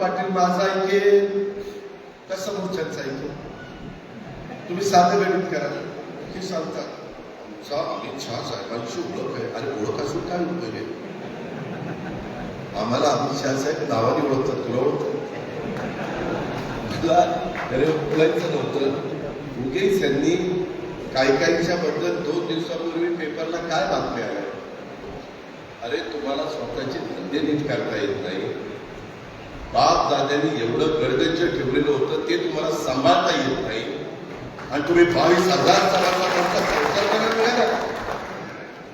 पाटील माझा ऐके का समोरच्यांचा ऐके? तुम्ही साधं गणित करा. हे सांगता? आमचा अमित शहा साहेबांची ओळख आहे. अरे ओळख असून काय उपयोग आहे आम्हाला अमित शहा साहेब नावाने ओळखतात तुला ओळखतात? तुला अरे ओळखायचं नव्हतं. उगेच यांनी काही काहीच्या बद्दल दोन दिवसापूर्वी पेपरला काय बातम्या आल्या अरे तुम्हाला स्वतःचे धंदे नीट करता येत नाही. बाप दाद्यांनी एवढं गरजेचं ठेवलेलं होतं ते तुम्हाला सांभाळता येत नाही. आणि तुम्ही बावीस हजार सभासद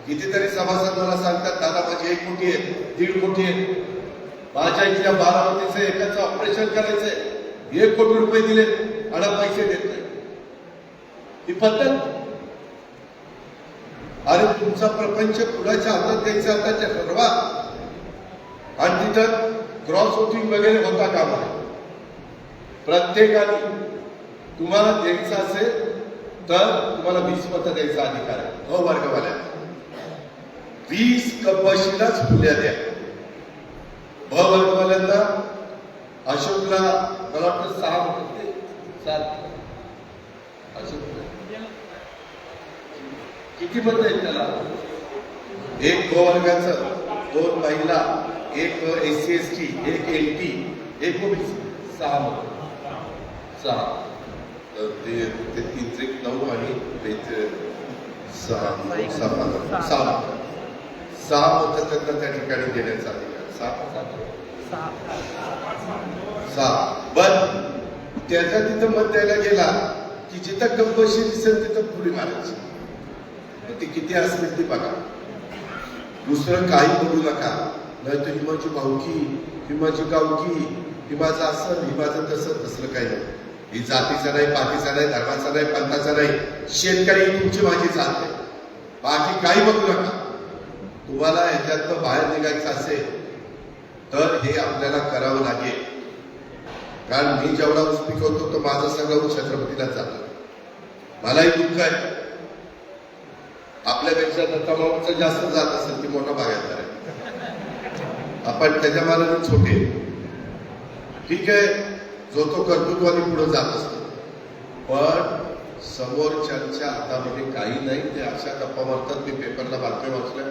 कितीतरी सभासद मला सांगतात दादा माझी एक कोटी आहे दीड कोटी आहे. माझ्या इथल्या बारामतीचं एकाचं ऑपरेशन करायचंय. एक कोटी रुपये दिले आणि पैसे देत नाही. ही पद्धत. अरे तुमचा प्रपंच कुणाच्या हातात द्यायचा? आता त्या ठरवा. आणि तिथं क्रॉस वोटिंग वगैरे होता कामा प्रत्येकाने तुम्हाला द्यायचं असेल तर तुम्हाला वीस मतं द्यायचा अधिकार आहे. हो वर्गवाल्या. वीस कपाशीलाच फुल्या द्या. ब वर्गवाल्यांना. अशोकला मला वाटतं सहा मतं सात अशोक किती मत आहेत त्याला? एक ग वर्गाचं दोन महिला एक एस सी एस टी एक एल टी एक ओबीसी सहा मतं सहा. तर ते ते तीन त्रिक नऊ आणि ते ते सहा. सहा मतं. सहा. सहा. मतं त्यांना त्या ठिकाणी देण्याचा अधिकार. सहा. सहा. बर त्याचा तिथं मत द्यायला गेला की जिथं कंपल्शी दिसेल तिथं पुढे मारायची. ती किती असतील ती बघा. दुसरं काही बघू नका. नाही तर ही माझी भावकी ही माझी गावकी ही माझं असं ही माझं तसं तसलं काही नाही. ही जातीचा नाही पातीचा नाही धर्माचा नाही पंथाचा नाही. शेतकरी तुमची माझी जात आहे. बाकी काही बघू नका. तुम्हाला ह्याच्यातनं बाहेर निघायचं असेल तर हे आपल्याला करावं लागेल. कारण मी जेवढा ऊस पिकवतो तो माझा सगळं ऊस छत्रपतीला जातो. मलाही दुःख आहे. आपल्यापेक्षा दत्तामामाचं जास्त जात असेल ती मोठा भागात आहे. आपण त्याच्या मानाने छोटे ठीक आहे जो तो कर्तृत्वाने पुढे जात असतो. पण समोरच्यांच्या हातामध्ये काही नाही ते अशा गप्पा मारतात मी पेपरला बातम्या वाचल्या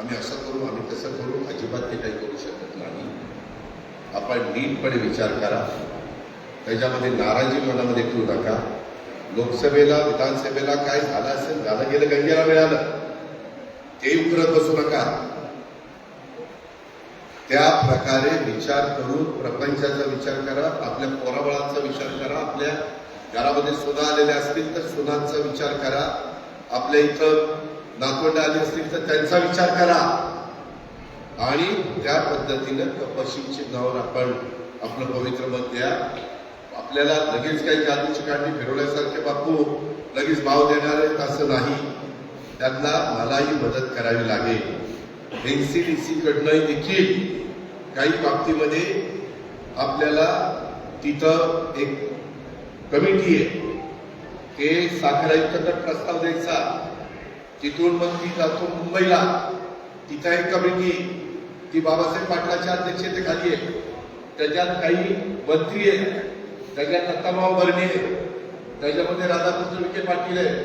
आम्ही असं करू आम्ही तसं करू अजिबात ते काही करू शकत नाही. आपण नीटपणे विचार करा. त्याच्यामध्ये नाराजी मनामध्ये ठेवू नका. लोकसभेला विधानसभेला काय झालं असेल झालं गेलं गंगेला मिळालं ते उकरत बसू नका. त्या प्रकारे विचार करून प्रपंचाचा विचार करा आपल्या पोराबळांचा विचार करा आपल्या घरामध्ये सुना आलेल्या असतील तर सुनांचा विचार करा. आपल्या इथं नातवंड आली असतील तर त्यांचा विचार करा. आणि त्या पद्धतीनं कपाशी जाऊन आपण आपलं पवित्र मत द्या. आपल्याला लगेच काही जादूची काढणी फिरवल्यासारखे बापू लगेच भाव देणार आहेत असं नाही. त्यांना मलाही मदत करावी लागेल. एनसीडीसी कडनं देखील काही बाबतीमध्ये आपल्याला तिथं एक कमिटी आहे. ते साखर आयुक्तांना प्रस्ताव द्यायचा. तिथून मग ती जातो मुंबईला. तिथं एक कमिटी ती बाबासाहेब पाटलाच्या अध्यक्षतेखाली आहे. त्याच्यात काही मंत्री आहेत त्याच्यात दत्तामाव बर्णे आहे. त्याच्यामध्ये राधाकृष्ण विखे पाटील आहे.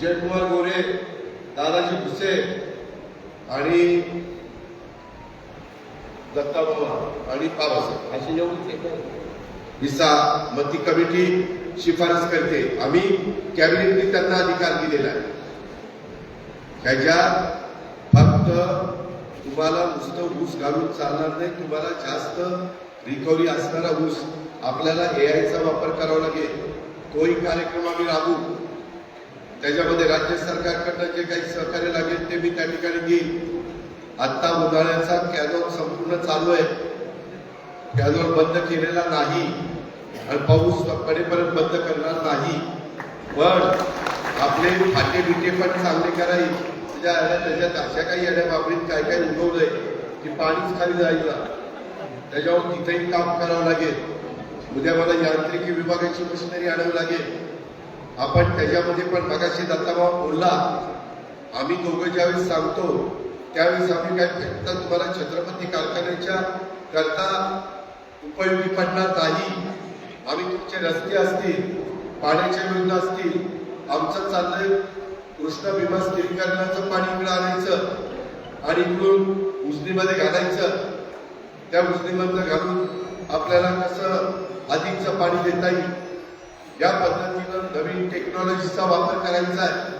जयकुमार गोरे दादाजी भुसे आणि दत्तामामा आणि बाबासाहेब अशी एवढीच हिस्सा मग ती कमिटी शिफारस करते. आम्ही कॅबिनेटने त्यांना अधिकार दिलेला आहे. ह्याच्यात फक्त तुम्हाला नुसतं ऊस घालून चालणार नाही तुम्हाला जास्त रिकव्हरी असणारा ऊस आपल्याला एआयचा वापर करावा लागेल. तोही कार्यक्रम आम्ही राबवू. त्याच्यामध्ये राज्य सरकारकडनं जे काही सहकार्य लागेल ते मी त्या ठिकाणी घेईन आत्ता उन्हाळ्याचा कॅनॉल संपूर्ण चालू आहे. कॅनॉल बंद केलेला नाही आणि पाऊस पडेपर्यंत बंद करणार नाही. पण आपले फाटे बिटे पण चांगले करायची. म्हणजे त्याच्या त्याच्यात अशा काही येण्या बाबतीत काय काय उगवलंय की पाणीच खाली जायचं. त्याच्यावर तिथेही काम करावं लागेल. उद्या मला यांत्रिकी विभागाची मशिनरी आणावी लागेल. आपण त्याच्यामध्ये पण मगाशी दत्ताभाऊ बोलला. आम्ही दोघं ज्यावेळेस सांगतो त्यावेळेस आम्ही काय फक्त तुम्हाला छत्रपती कारखान्याच्या करता उपयोगी पडणार नाही. आम्ही तुमचे रस्ते असतील पाण्याच्या योजना असतील आमचं चाललंय कृष्ण भीमा स्थिरीकरणाचं पाणी इकडं आणायचं आणि इकडून उजनीमध्ये घालायचं. त्या उजनीमधनं घालून आपल्याला कसं अधिकचं पाणी देता येईल? या पद्धतीनं नवीन टेक्नॉलॉजीचा वापर करायचा आहे.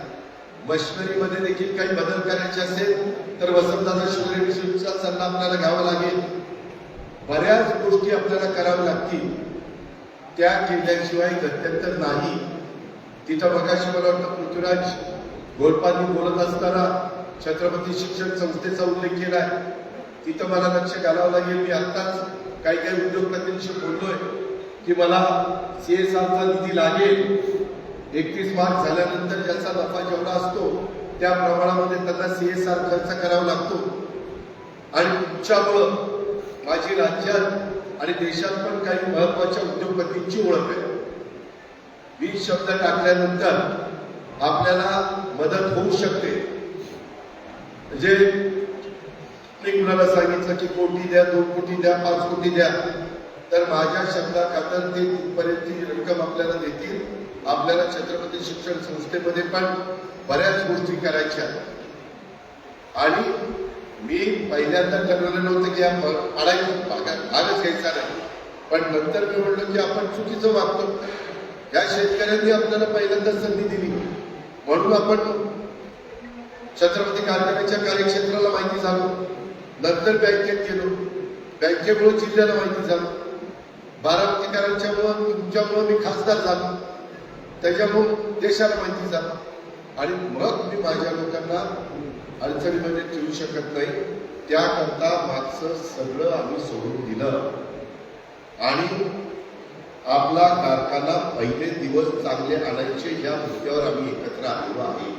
मशिनरीमध्ये देखील काही बदल करायचे असेल तर वसंतदादा शिवरे विषयीचा सल्ला आपल्याला घ्यावा लागेल. बऱ्याच गोष्टी आपल्याला कराव्या लागतील. त्या किल्ल्याशिवाय गत्यंतर नाही. तिथं मगाशी मला वाटतं पृथ्वीराज गोलपांनी बोलत असताना छत्रपती शिक्षण संस्थेचा उल्लेख केला आहे तिथं मला लक्ष घालावं लागेल. मी आत्ताच काही काही उद्योगपतींशी बोललोय. की मला सी एस आरचा निधी लागेल. एकतीस मार्च झाल्यानंतर ज्याचा नफा जेवढा असतो त्या प्रमाणामध्ये त्यांना आर खर्च करावा लागतो. आणि तुमच्यामुळं माझी राज्यात आणि देशात पण काही महत्त्वाच्या उद्योगपतींची ओळख आहे. वीस शब्द टाकल्यानंतर आपल्याला मदत होऊ शकते. म्हणजे मी कुणाला सांगितलं की कोटी द्या दोन कोटी द्या पाच कोटी द्या. तर माझ्या शब्दाखातर ते तिथपर्यंत रक्कम आपल्याला देतील आपल्याला छत्रपती शिक्षण संस्थेमध्ये पण बऱ्याच गोष्टी करायच्या. आणि मी पहिल्यांदा ठरवलं नव्हतं की हा भागात भागच घ्यायचा नाही. पण नंतर मी म्हणलं की आपण चुकीचं वागतो. या शेतकऱ्यांनी आपल्याला पहिल्यांदा संधी दिली. म्हणून आपण छत्रपती कारखान्याच्या कार्यक्षेत्राला माहिती झालो. नंतर बँकेत गेलो. बँकेमुळे जिल्ह्याला माहिती झालं. बारामतीकरांच्यामुळं तुमच्यामुळं मी खासदार झालो. त्याच्यामुळं देशाला माहिती झालं. आणि मग मी माझ्या लोकांना अडचणीमध्ये ठेवू शकत नाही. त्याकरता मागचं सगळं आम्ही सोडून दिलं. आणि आपला कारखाना पहिले दिवस चांगले आणायचे या मुद्द्यावर आम्ही एकत्र आलेलो आहे